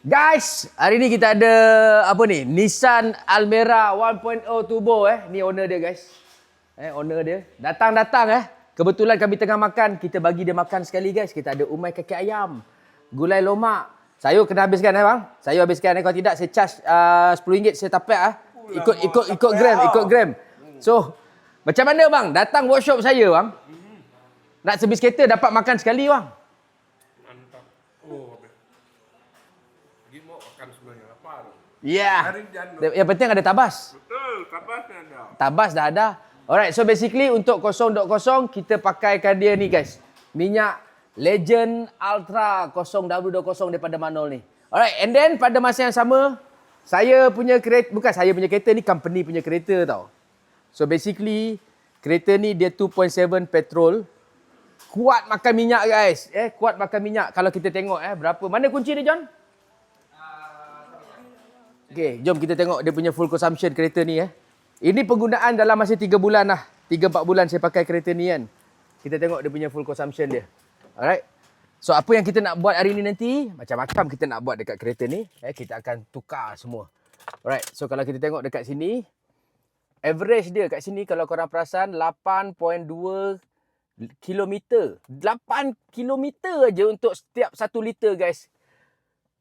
Guys, hari ni kita ada apa ni? Nissan Almera 1.0 turbo eh. Ni owner dia guys. Eh owner dia. Datang-datang eh. Kebetulan kami tengah makan, kita bagi dia makan sekali guys. Kita ada umai kaki ayam, gulai lomak. Sayur kena habiskan eh bang. Sayur habiskan eh kalau tidak saya charge uh, RM10 saya tapak ah. Ikut ikut ikut gram, ikut gram. So, macam mana bang? Datang workshop saya bang. Nak servis kereta dapat makan sekali bang. Mantap. Oh, habis. Pergi mau makan sebenarnya lapar. Ya. Yeah. Hari jangan. Yang penting ada tabas. Betul, tabasnya ada. Tabas dah ada. Alright, so basically untuk 0.0 kita pakaikan dia ni guys. Minyak Legend Ultra 0W20 daripada Manol ni. Alright, and then pada masa yang sama, saya punya kereta, bukan saya punya kereta ni, company punya kereta tau. So basically, kereta ni dia 2.7 petrol. Kuat makan minyak guys. Eh, kuat makan minyak. Kalau kita tengok eh, berapa. Mana kunci dia John? Okay, jom kita tengok dia punya full consumption kereta ni eh. Ini penggunaan dalam masa 3 bulan lah. 3-4 bulan saya pakai kereta ni kan. Kita tengok dia punya full consumption dia. Alright. So apa yang kita nak buat hari ni nanti, macam-macam kita nak buat dekat kereta ni. Eh, kita akan tukar semua. Alright. So kalau kita tengok dekat sini, average dia kat sini kalau korang perasan 8.2 kilometer. 8 kilometer aja untuk setiap 1 liter guys.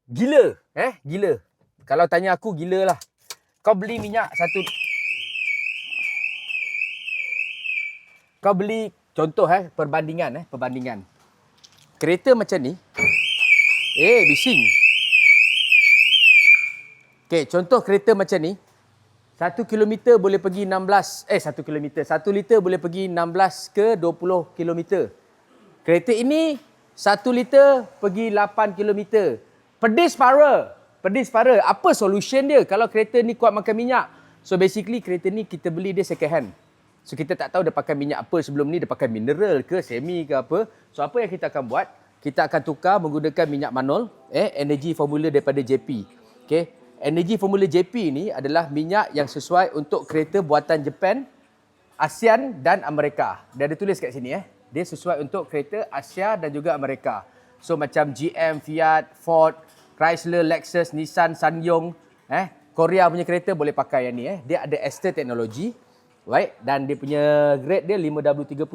Gila. Eh, gila. Kalau tanya aku, gila lah. Kau beli minyak satu... Kau beli, contoh eh, perbandingan eh, perbandingan. Kereta macam ni. Eh, bising. Okay, contoh kereta macam ni. Satu kilometer boleh pergi 16, eh satu kilometer. Satu liter boleh pergi 16 ke 20 kilometer. Kereta ini satu liter pergi 8 kilometer. Pedis para. Pedis para. Apa solution dia kalau kereta ni kuat makan minyak? So basically kereta ni kita beli dia second hand. So kita tak tahu dia pakai minyak apa sebelum ni. Dia pakai mineral ke semi ke apa. So apa yang kita akan buat? Kita akan tukar menggunakan minyak manol. Eh, energy formula daripada JP. Okay. Energy formula JP ni adalah minyak yang sesuai untuk kereta buatan Jepun, ASEAN dan Amerika. Dia ada tulis kat sini eh. Dia sesuai untuk kereta Asia dan juga Amerika. So macam GM, Fiat, Ford, Chrysler, Lexus, Nissan, Sanyong, eh Korea punya kereta boleh pakai yang ni eh. Dia ada ester teknologi. Right? Dan dia punya grade dia 5W30.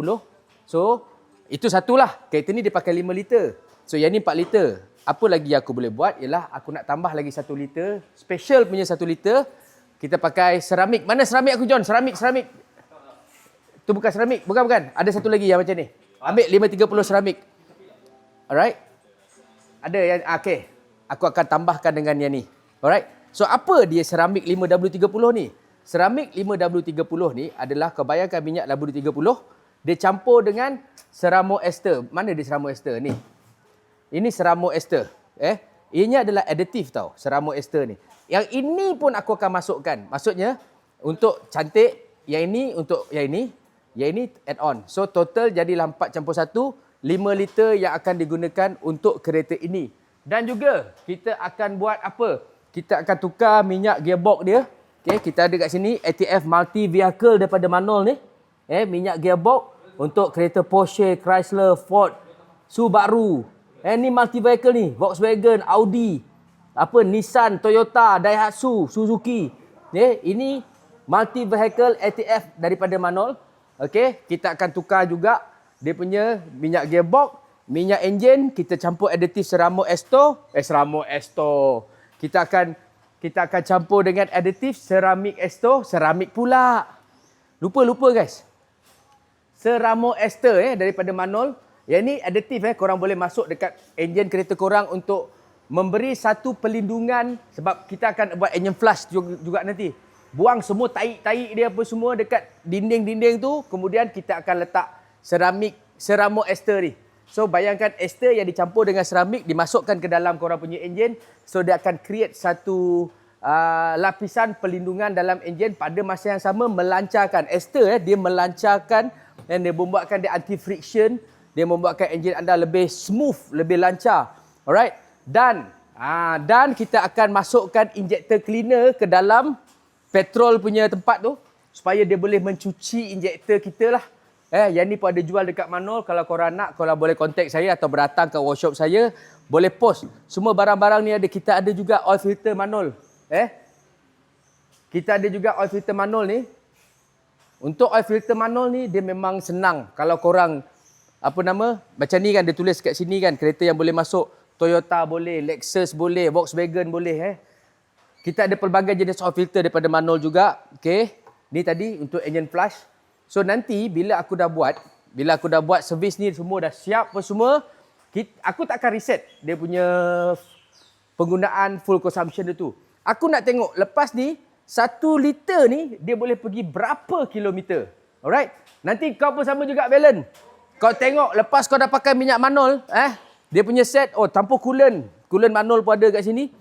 So itu satulah. Kereta ni dia pakai 5 liter. So yang ni 4 liter. Apa lagi aku boleh buat ialah aku nak tambah lagi 1 liter. Special punya 1 liter. Kita pakai seramik. Mana seramik aku John? Seramik, seramik. Tu bukan seramik. Bukan, bukan. Ada satu lagi yang macam ni. Ambil 530 seramik. Alright? Ada yang, ah, okay. Aku akan tambahkan dengan yang ni. Alright? So, apa dia seramik 5W30 ni? Seramik 5W30 ni adalah, kau minyak W30, dia campur dengan seramo ester. Mana dia seramo ester ni? Ini seramo ester. Eh? Ianya adalah additif tau, seramo ester ni. Yang ini pun aku akan masukkan. Maksudnya, untuk cantik, yang ini untuk yang ini, yang ini add on. So total jadilah 4 campur 1, 5 liter yang akan digunakan untuk kereta ini. Dan juga kita akan buat apa? Kita akan tukar minyak gearbox dia. Okay, kita ada kat sini ATF multi vehicle daripada Manol ni. Eh, minyak gearbox untuk kereta Porsche, Chrysler, Ford, Subaru. Eh, ni multi vehicle ni. Volkswagen, Audi, apa Nissan, Toyota, Daihatsu, Suzuki. Eh, ini multi vehicle ATF daripada Manol. Okey, kita akan tukar juga dia punya minyak gearbox, minyak enjin, kita campur additif Seramo Esto, eh Seramo Esto. Kita akan kita akan campur dengan additif Ceramik Esto, seramik pula. Lupa lupa guys. Seramo Ester eh daripada Manol. Yang ni additif eh korang boleh masuk dekat enjin kereta korang untuk memberi satu perlindungan sebab kita akan buat engine flush juga, juga nanti. Buang semua taik-taik dia apa semua dekat dinding-dinding tu, kemudian kita akan letak seramik seramo ester ni. So bayangkan ester yang dicampur dengan seramik dimasukkan ke dalam korang punya enjin, so dia akan create satu uh, lapisan perlindungan dalam enjin pada masa yang sama melancarkan ester eh dia melancarkan dan dia membuatkan dia anti friction, dia membuatkan enjin anda lebih smooth, lebih lancar. Alright? Dan ah dan kita akan masukkan injector cleaner ke dalam petrol punya tempat tu supaya dia boleh mencuci injektor kita lah. Eh, yang ni pun ada jual dekat Manol. Kalau korang nak, kalau boleh contact saya atau berdatang ke workshop saya, boleh post. Semua barang-barang ni ada. Kita ada juga oil filter Manol. Eh, kita ada juga oil filter Manol ni. Untuk oil filter Manol ni, dia memang senang. Kalau korang, apa nama, macam ni kan, dia tulis kat sini kan, kereta yang boleh masuk. Toyota boleh, Lexus boleh, Volkswagen boleh. Eh. Kita ada pelbagai jenis oil filter daripada Manol juga. Okay. Ni tadi untuk engine flush. So nanti bila aku dah buat, bila aku dah buat servis ni semua dah siap apa semua, aku tak akan reset dia punya penggunaan full consumption dia tu. Aku nak tengok lepas ni satu liter ni dia boleh pergi berapa kilometer. Alright? Nanti kau pun sama juga Valen. Kau tengok lepas kau dah pakai minyak manol, eh, dia punya set oh tanpa coolant. Coolant manol pun ada kat sini.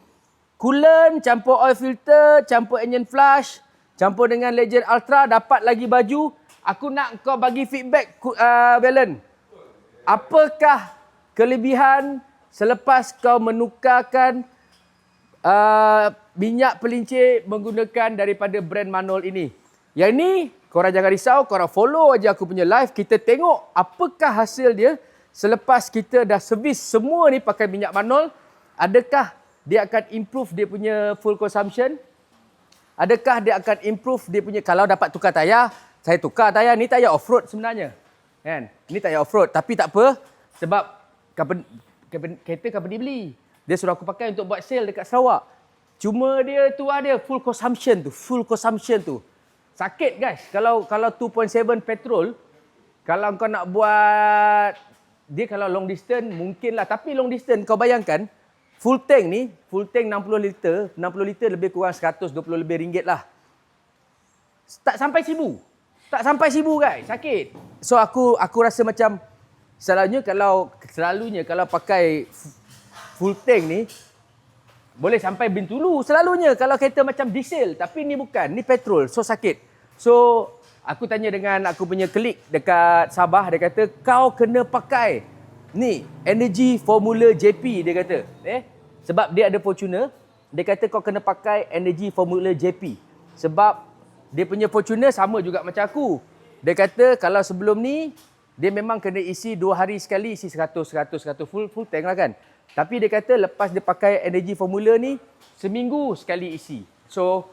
Coolant campur oil filter, campur engine flush, campur dengan Legend Ultra dapat lagi baju. Aku nak kau bagi feedback uh, Valen. Apakah kelebihan selepas kau menukarkan uh, minyak pelincir menggunakan daripada brand Manol ini? Yang ini korang jangan risau, korang follow aja aku punya live. Kita tengok apakah hasil dia selepas kita dah servis semua ni pakai minyak Manol. Adakah dia akan improve dia punya full consumption? Adakah dia akan improve dia punya kalau dapat tukar tayar? Saya tukar tayar ni tayar off road sebenarnya. Kan? Ni tayar off road tapi tak apa sebab kereta company beli. Dia suruh aku pakai untuk buat sale dekat Sarawak. Cuma dia tu ada full consumption tu, full consumption tu. Sakit guys kalau kalau 2.7 petrol kalau kau nak buat dia kalau long distance mungkinlah tapi long distance kau bayangkan full tank ni full tank 60 liter 60 liter lebih kurang 120 lebih ringgit lah tak sampai seribu tak sampai seribu guys. Sakit. So aku aku rasa macam selalunya kalau selalunya kalau pakai full tank ni boleh sampai Bintulu selalunya kalau kereta macam diesel tapi ni bukan. Ni petrol. So sakit. So aku tanya dengan aku punya klik dekat Sabah dia kata kau kena pakai ni energy formula JP dia kata. Eh? Sebab dia ada Fortuner dia kata kau kena pakai energy formula JP sebab dia punya Fortuner sama juga macam aku dia kata kalau sebelum ni dia memang kena isi dua hari sekali isi 100 100 100 full full tank lah kan tapi dia kata lepas dia pakai energy formula ni seminggu sekali isi. So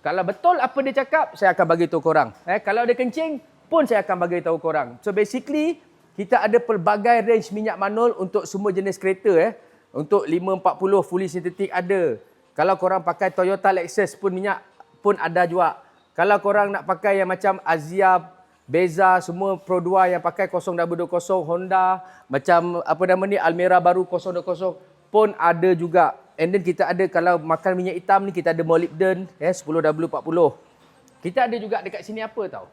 kalau betul apa dia cakap saya akan bagi tahu korang. Eh kalau dia kencing pun saya akan bagi tahu korang. So basically kita ada pelbagai range minyak manol untuk semua jenis kereta eh. Untuk 540 fully synthetic ada. Kalau korang pakai Toyota Lexus pun minyak pun ada juga. Kalau korang nak pakai yang macam Azia Beza semua Pro 2 yang pakai 020 Honda macam apa nama ni Almera baru 020 pun ada juga. And then kita ada kalau makan minyak hitam ni kita ada molybden eh 10W40. Kita ada juga dekat sini apa tau?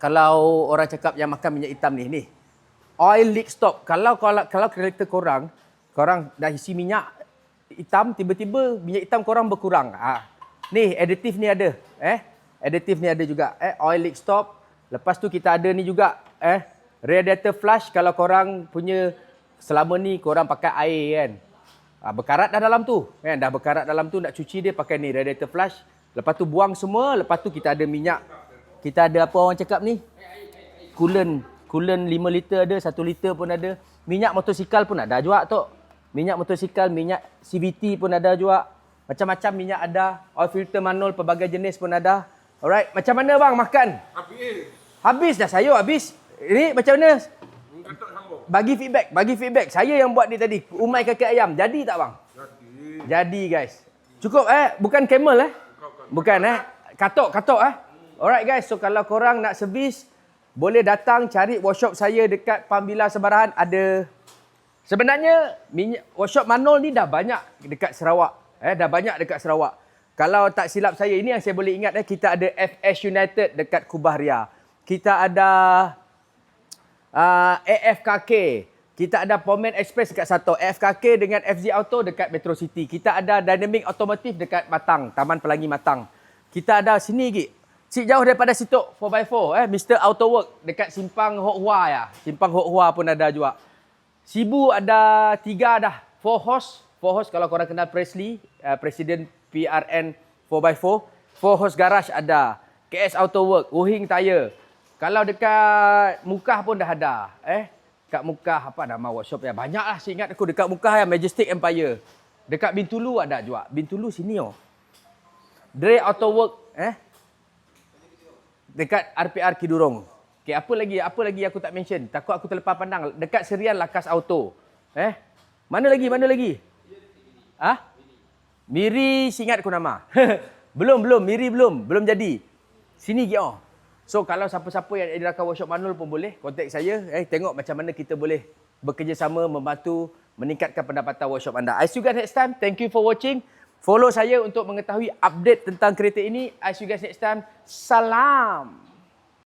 Kalau orang cakap yang makan minyak hitam ni ni. Oil leak stop. Kalau kalau kalau kereta korang korang dah isi minyak hitam tiba-tiba minyak hitam korang berkurang. Ha. Ni additif ni ada eh. Additif ni ada juga eh oil leak stop Lepas tu kita ada ni juga eh radiator flush kalau korang punya selama ni korang pakai air kan. Ha, berkarat dah dalam tu kan dah berkarat dalam tu nak cuci dia pakai ni radiator flush. Lepas tu buang semua, lepas tu kita ada minyak. Kita ada apa orang cakap ni? Coolant. Coolant 5 liter ada, 1 liter pun ada. Minyak motosikal pun ada juga tu. Minyak motosikal, minyak CVT pun ada juga. Macam-macam minyak ada. Oil filter manol pelbagai jenis pun ada. Alright, macam mana bang makan? Habis. Habis dah sayur habis. Ini macam mana? Bagi feedback, bagi feedback. Saya yang buat ni tadi. Umai kaki ayam. Jadi tak bang? Jadi. Jadi guys. Cukup eh? Bukan camel eh? Bukan eh? Katok, katok eh? Alright guys, so kalau korang nak servis, boleh datang cari workshop saya dekat Pambila Sebarahan. Ada Sebenarnya minyak workshop Manol ni dah banyak dekat Sarawak. Eh dah banyak dekat Sarawak. Kalau tak silap saya ini yang saya boleh ingat eh kita ada FS United dekat Kubah Ria. Kita ada uh, AFKK. Kita ada Pomen Express dekat Sato. AFKK dengan FZ Auto dekat Metro City. Kita ada Dynamic Automotive dekat Matang, Taman Pelangi Matang. Kita ada sini lagi. Cik jauh daripada situ 4x4 eh Mr Auto Work dekat Simpang Hok Hua ya. Simpang Hok Hua pun ada juga. Sibu ada tiga dah. Four horse. Four horse kalau korang kenal Presley, uh, Presiden PRN 4x4. Four horse garage ada. KS Auto Work, Wuhing Tire. Kalau dekat Mukah pun dah ada. Eh, kat Mukah apa nama workshop ya? Banyak lah saya ingat aku dekat Mukah ya Majestic Empire. Dekat Bintulu ada juga. Bintulu sini oh. Dre Auto Work eh. Dekat RPR Kidurong. Okay, apa lagi? Apa lagi aku tak mention? Takut aku terlepas pandang. Dekat Serian Lakas Auto. Eh? Mana lagi? Mana lagi? Ah? Miri singat aku nama. belum, belum. Miri belum. Belum jadi. Sini Gio. So kalau siapa-siapa yang edarkan workshop manual pun boleh kontak saya. Eh tengok macam mana kita boleh bekerjasama membantu meningkatkan pendapatan workshop anda. I see you guys next time. Thank you for watching. Follow saya untuk mengetahui update tentang kereta ini. I see you guys next time. Salam.